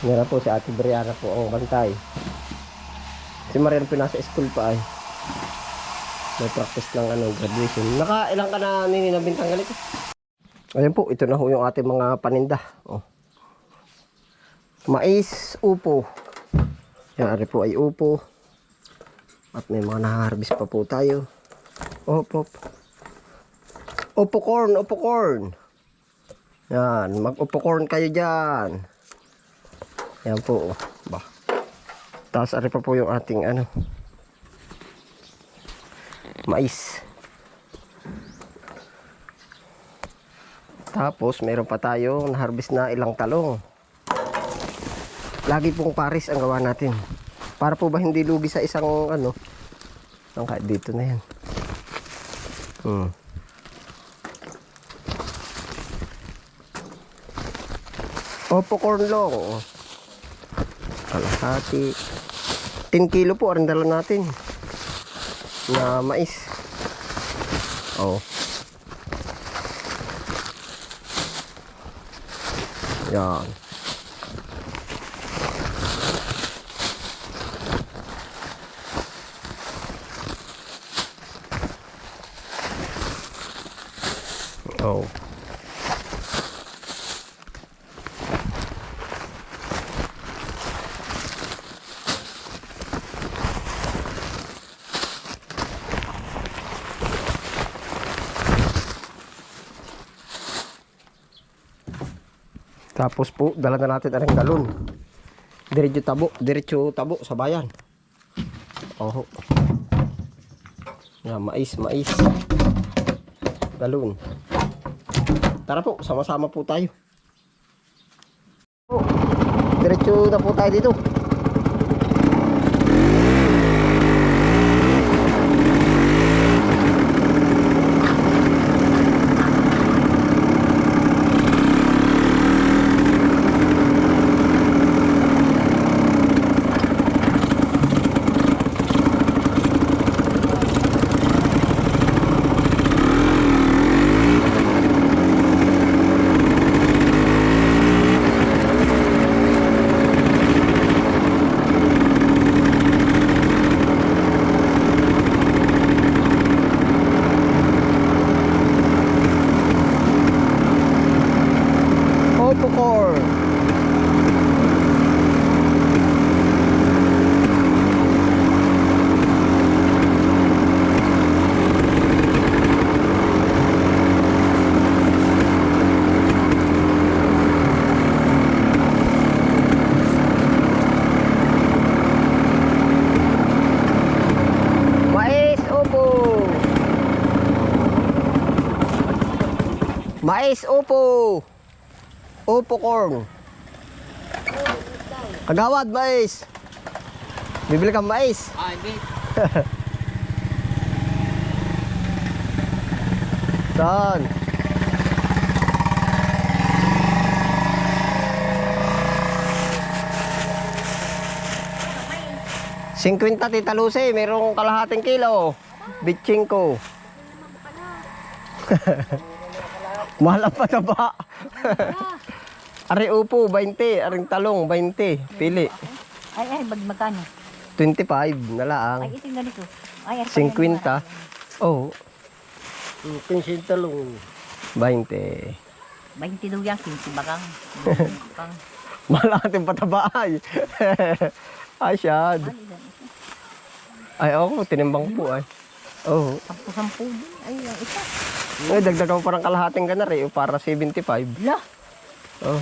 Meron po si Ate Brianna po ang bantay. Si Marian po nasa school pa ay. May practice ng ano, graduation. Naka ilang ka na nini na bintang ganito? Ayan po, ito na ho yung ating mga paninda. Oh. Mais, upo. Yan, ari po ay upo. At may mga naharvest pa po tayo. Op, op. Upo corn, upo corn. Yan, mag-upo corn kayo dyan. Yan po. oh. Ba. Tapos ari pa po yung ating ano. Mais. Tapos meron pa tayong na-harvest na ilang talong. Lagi pong paris ang gawa natin. Para po ba hindi lugi sa isang ano. Ang kahit dito na yan. Hmm. Opo, corn long. Kalahati. 10 kilo po ang dala natin. Na mais. Oh. Yan. Oh. Tapos po, dala na natin ang galon. Diretso tabo, diretso tabo sa bayan. Oh. Yan, mais, mais. Galon. Tara po, sama-sama po tayo. Po, Diretso na po tayo dito. Opo core. Mais, opo. Mais, opo. Opo corn. Kagawad mais. Bibili kang mais. Ah, hindi. Saan? Singkwinta tita Lucy, merong kalahating kilo. Bitching ko. Mahal ang pataba. Ari upo, 20. Aring talong, 20. Pili. Ay, ay, mag magkano? 25 na lang. Ay, ito yung ganito. Ay, ay, 50. Oh, Pinsin talong. 20. 20 daw yan, 15 bakang. bakang. Mahal ang ating pataba ay. ay, syad. Ay, ako, tinimbang po ay. Oh, Sampu-sampu din. Ay, ang isa. ay dagdagan mo parang kalahating ganar eh, para 75. La! Oh,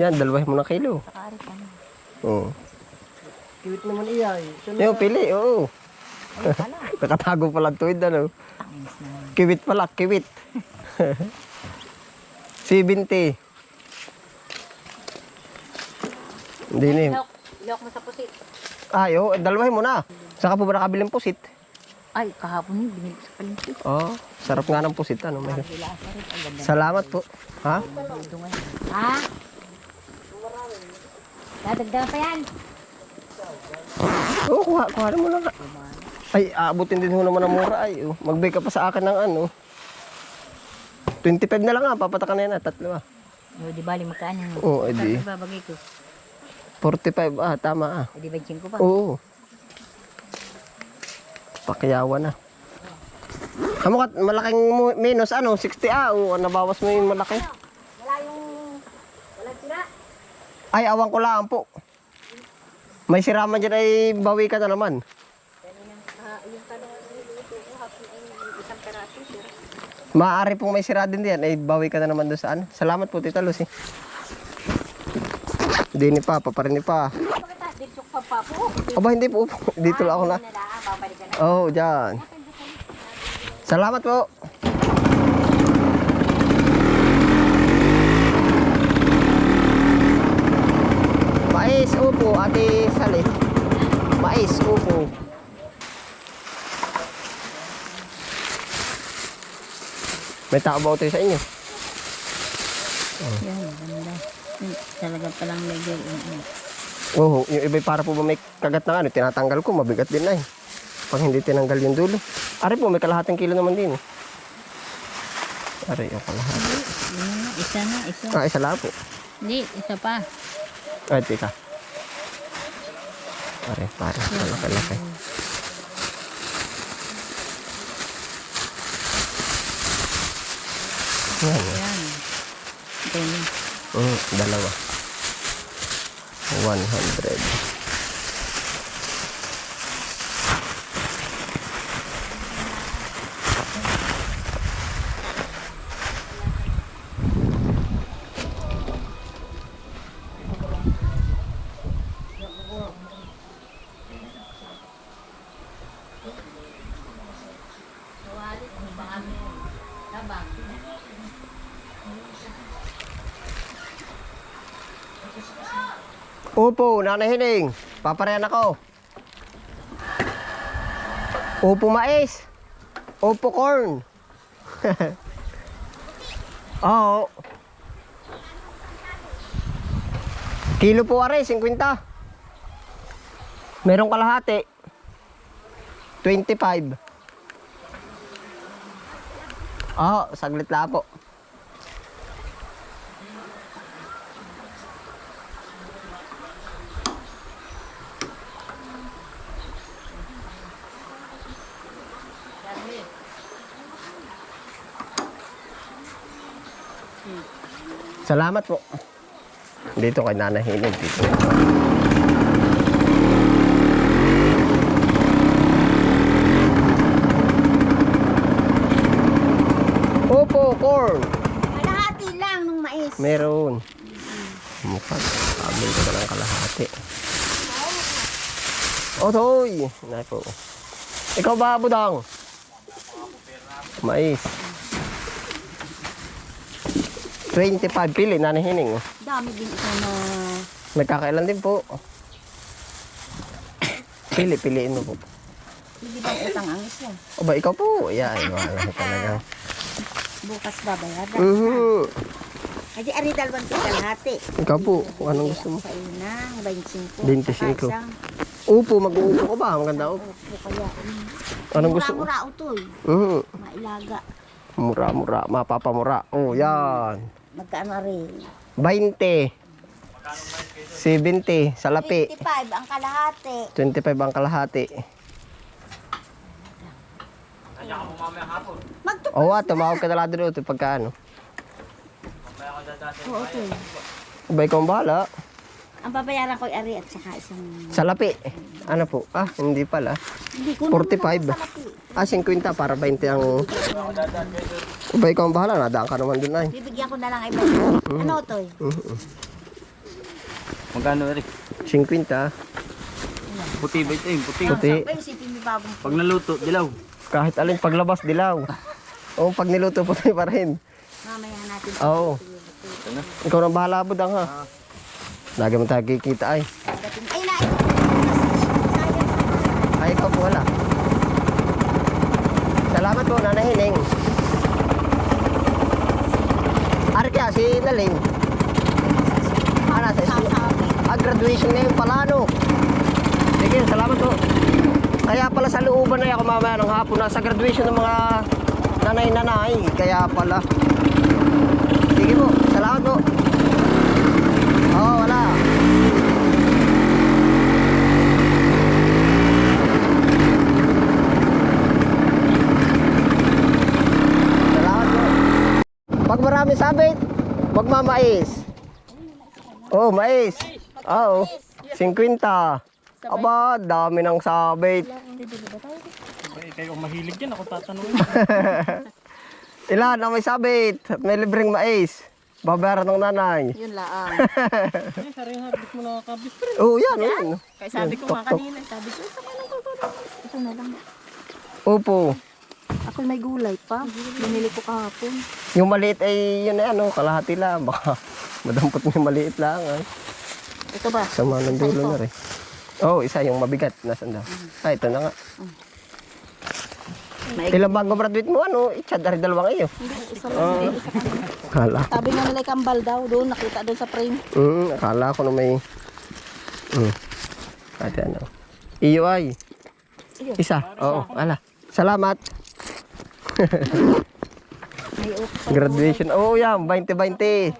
yan, dalawahin mo na kilo. Sakari ka na. Oh. Kiwit naman iya eh. Yung pili, oo. Nakatago pala tuwid, ano. Tangis naman. Kiwit pala, kiwit. 70. Hindi na. Ilok mo sa pusit. Ay, dalawahin mo na. Saka po ba nakabiling pusit? Ay, kahapon yun, binili ko sa palinti. Oh, sarap nga ng pusit, ano. May... Salamat po. Ha? Ha? Dadagdagan pa yan. Oo, oh, kuha, kuha mo na nga. Ay, aabutin din ho naman ang mura ay. Oh. Mag-bake ka pa sa akin ng ano. 25 na lang nga, papatakan na yan ah, tatlo ah. O, di bali magkano. Oo, edi. Saan ibabagay ko? 45, ah, tama ah. Eh, di ba 5 pa? Oo. Pakyawan na. Kamu ka, malaking minus ano, 60 ah, o nabawas mo yung malaki. Wala yung... Wala sira. Ay, awang ko lang po. May siraman dyan ay bawi ka na naman. Maaari pong may sira din diyan, ay bawi ka na naman doon saan. Salamat po, Tita Lucy. Hindi ni pa, paparin ni pa. Pa. Aba, hindi po. Dito lang ako na. Oh, dyan. Salamat po. Mais, upo, ate Sally. Mais, upo. May tao ba sa inyo? Yan, ganda. Talaga palang medyo... mm, Oo, yung iba para po ba may kagat na ano, tinatanggal ko, mabigat din na eh. Pag hindi tinanggal yung dulo. Ari po, may kalahating kilo naman din eh. Ari, yung kalahati. Na, isa na, isa. Ah, isa lang po. Hindi, isa pa. Ay, tika. Pare, pare. Malaki-laki. Yan. Yan. Mm, dalawa. 100. Upo, Nanay Hiling. Paparehan ako. Upo mais. Upo corn. Oo. Kilo po are, 50. Merong kalahati. 25. Oo, saglit lang po. Salamat po. Dito kay Nana Hinig. Dito. Opo, corn. Kalahati lang nung mais. Meron. Mukha. Sabi ko na ng kalahati. Otoy. Nay po. Ikaw ba, Budang? Mais. 25 pili, Nana Hining. Dami din ito na... Nagkakailan din po. Pili, piliin mo po. Hindi ba utang ang isa? O ba, ikaw po? Yeah, wala ka talaga. Bukas babayaran. Mhm. Di ari dalawang kalahati. Ikaw po, kung anong gusto mo. Sa ina, 25. 25. Saka isang Upo, mag-uupo ka ba? Maganda upo. upo kaya. mm, Anong gusto mo? Mura-mura utoy. Mhm. Mailaga. Mura, mura, mapapamura. Oh, yan. Magkano rin? 20. 70 sa lapi. 55 ang kalahati. 25 ang kalahati. Magtupo. Oo, oh, tumawag ka na lang doon ito pagka ano. Oo, utoy. Ba, ikaw ang bahala. Ang babayaran ko ay ari at saka isang... Sa lapi. Ano po? Ah, hindi pala. Hindi ko 45. Ah, 50 para 20 ang... Ba, ikaw ang bahala. Nadaan ka naman doon ay. Bibigyan ko na lang ay Ano utoy? Mhm. Magkano rin? 50. Puti ba ito eh? Puti. Puti. Isipin mo bagong Pag naluto, dilaw. Kahit alin paglabas, dilaw. Oo, pag niluto tayo pa rin. mamaya natin. Oo. Ikaw nang bahala, budang ha. Lagi mo tayo kikita ay. Dating, ay na, ito. Ay, ikaw po wala. Salamat po, Nanay Hining. si Nalin. Ah, nasa school. Ah, graduation ngayon pala, no? Sige, salamat po. Kaya pala sa looban na ako mamaya ng hapon. Nasa graduation ng mga nanay-nanay. Kaya pala. Sige po, salamat po. Oo, oh, wala. Salamat po. Pag marami sabit, magmamais? Oh, mais. Oo. 50. Aba, dami ng sabit. Eh, kayo ang mahilig yan. Ako tatanungin. Ilan ang may sabit? At May libreng mais. Babayaran ng nanay. Yun lang. Eh, sarili harvest mo na kabis. Oo, oh, yan, yan. Kaya sabi ko nga kanina, sabi ko, sa kanong tutulog. Ito na lang. Opo. Ako may gulay pa. Binili ko kahapon. Yung maliit ay yun ay ano, kalahati lang. Baka madampot mo yung maliit lang. Ay. Ito ba? Sama ng dulo na rin. Oh, isa yung mabigat. Nasaan daw? Ah, ito na nga. May Ilang bago graduate mo, ano? Itchad, dari dalawang iyo. Hindi, isa lang. Isa lang. Akala. Sabi nga nila kambal daw doon, nakita doon sa frame. Mm, akala ko na may... Mm. Ate ano. Iyo ay. Isa. Oo, ala. Salamat. Graduation. Oo, yan. 2020.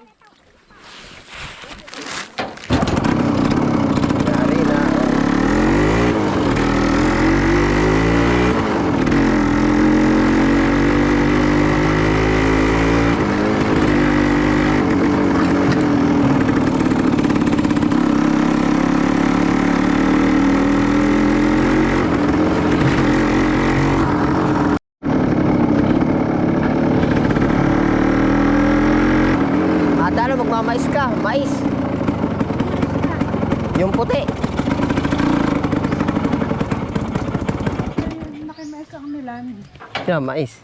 Yari na. Ate, ano, magmamais ka? Mais. Yung puti. Nakimais ang nilan. Yan, mais.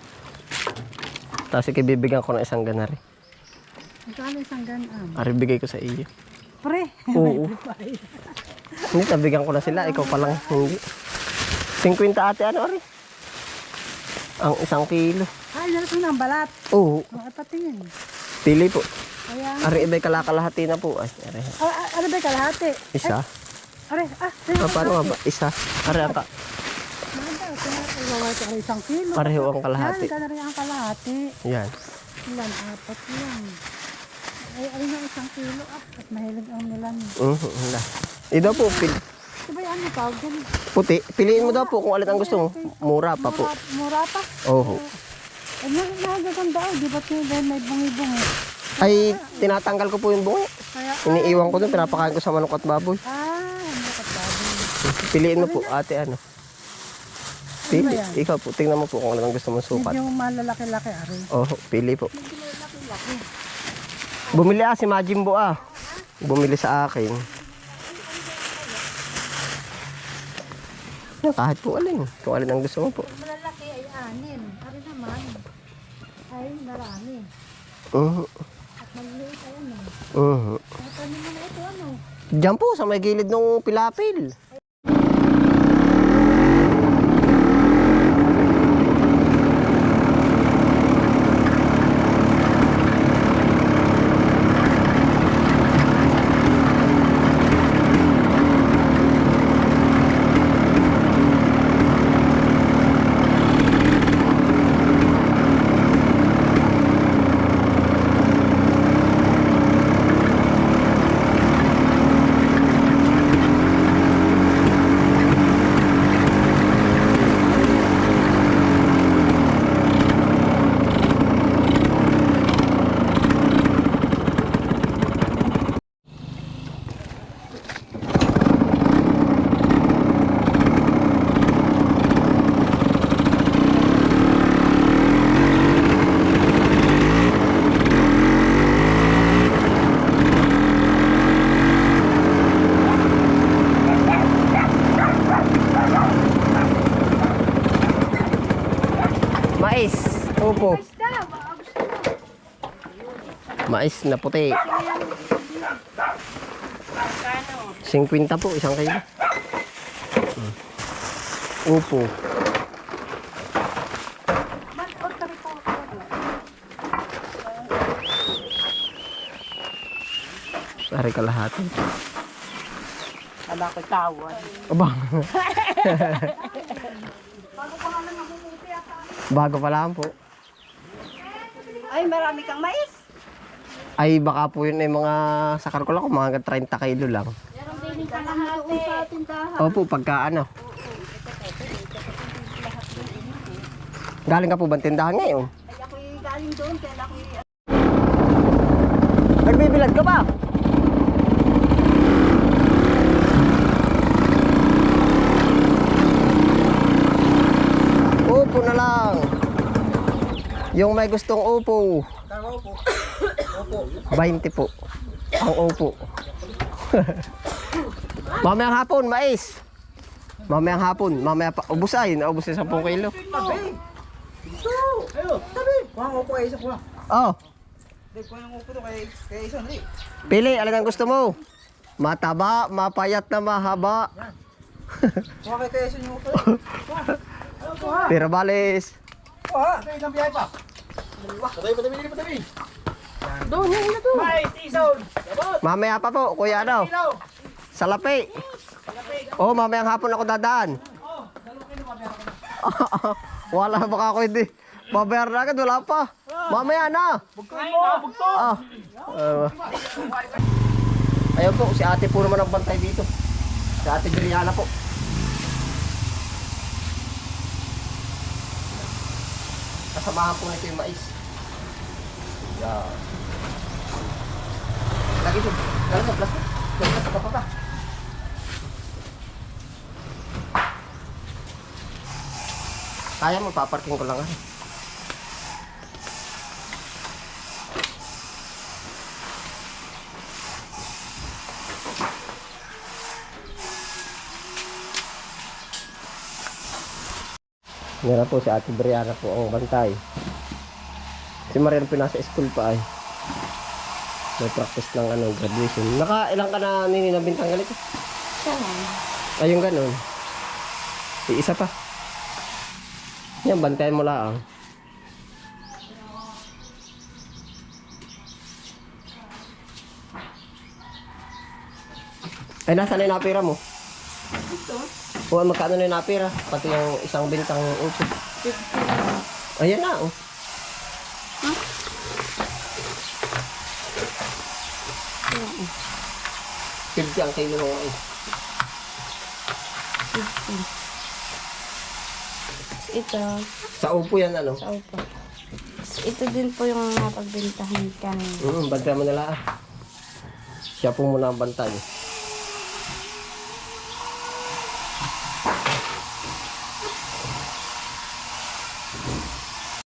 Tapos ikibibigyan ko ng isang ganari. Magkano isang ganam? Ari, bigay ko sa iyo. Pre! Oo. Hindi, nabigyan ko na sila. Ikaw pa lang hindi. 50 ate, ano, Ari? Ang isang kilo. Ay, nalito ng balat. Oo. Mga patingin. Pili po. Kaya, Ari, iba'y kalakalahati na po. Ay, ari. ah, ah, ano ba yung kalahati? Isa. Are, ah, Ah, paano ba? Isa. Ari, sa isang kilo. Pareho ang kalahati. Yan, kalari ang kalahati. Yan. Ilan, apat lang. Ay, ay na isang kilo. Ah, at mahilig ang nilan. Mhm, wala. Ito po, pil- Ito ba yan, tawag dyan? puti. Piliin mo daw po kung alin ang gusto mo. Mura pa po. Mura, pa. Oo. Ay, na- nagaganda. Oh, di ba't may bungi-bungi? Ay, tinatanggal ko po yung bungi. Kaya, Iniiwan ko dun, pinapakain ko sa manok at baboy. ah, ano ka baboy? Piliin mo po, ate, ano. Pili. Ikaw po, tingnan mo po kung ano ang gusto mong sukat. Medyo malalaki-laki, Ari. Oh, pili po. Bumili ah, si Majimbo ah. Bumili sa akin. Kahit po alin. Kung alin ang gusto mo po. Malalaki ay anin. Ari naman. Ay, marami. Uh At ay ano. -huh. Ano mo na ito, ano? Diyan po, sa may gilid ng pilapil. Mais. Opo. Mais na puti. 50 po, isang kilo. Upo. Sari kalahati. Wala ko tawad. Aba. Bago pa lang po. Ay, marami kang mais. Ay baka po yun ay mga sakar ko lang, mga 30 kilo lang. Meron din kalahati. sa tindahan. Opo, pagka ano. Galing ka po ba tindahan ngayon? Ay, ako'y galing doon. Kaya ako'y Bibilad ka ba? Upo na lang. Yung may gustong upo. Opo. 20 po. Ang upo. Mamayang hapon, mais. Mamayang hapon, mamaya pa. Ubus ay, naubos na 10 kilo. Tabi. Ayo. Tabi. Kuha ko po ay isa kuha. Oh, pili, alin ang gusto mo? Mataba, mapayat na mahaba. Kuha kay kay isa yung upo. Kuha. Balis. Kuha. Kaya ilang biyahe pa. Patabi, patabi, patabi. Doon, yun na doon. May, tisaw. Mamaya pa po, kuya ano? Ilaw. Sa lapi. Oh, mamayang hapon ako dadaan. wala baka ako hindi. Babayar na agad, wala pa. Mamaya na. Bugtuin mo. Ah. Uh, ayun po, si ate po naman ang bantay dito. Si ate Brianna po. Kasamahan po nito yung mais. Yan. Lagi po. Lagi sa plastic. Sa plastic ka pa ba? Kaya mo, paparking ko lang. ah. Meron po si Ate Brianna po ang bantay. Si Marian po school pa ay. May practice ng ano, graduation. Naka ilang ka na nini na bintang ganito? Ay, yung ganun. Yung isa pa. Yan, bantayan mo lang. Ay, nasa na yung napira mo? O, magkano na yung napira? Pati yung isang bintang upo. Ayan na, oh. Ang kilo ng mais. Ito, Sa upo yan, ano? sa upo. Ito din po yung napagbintahan kanina. Mm, bantayan mo na lang. Siya po muna ang bantay.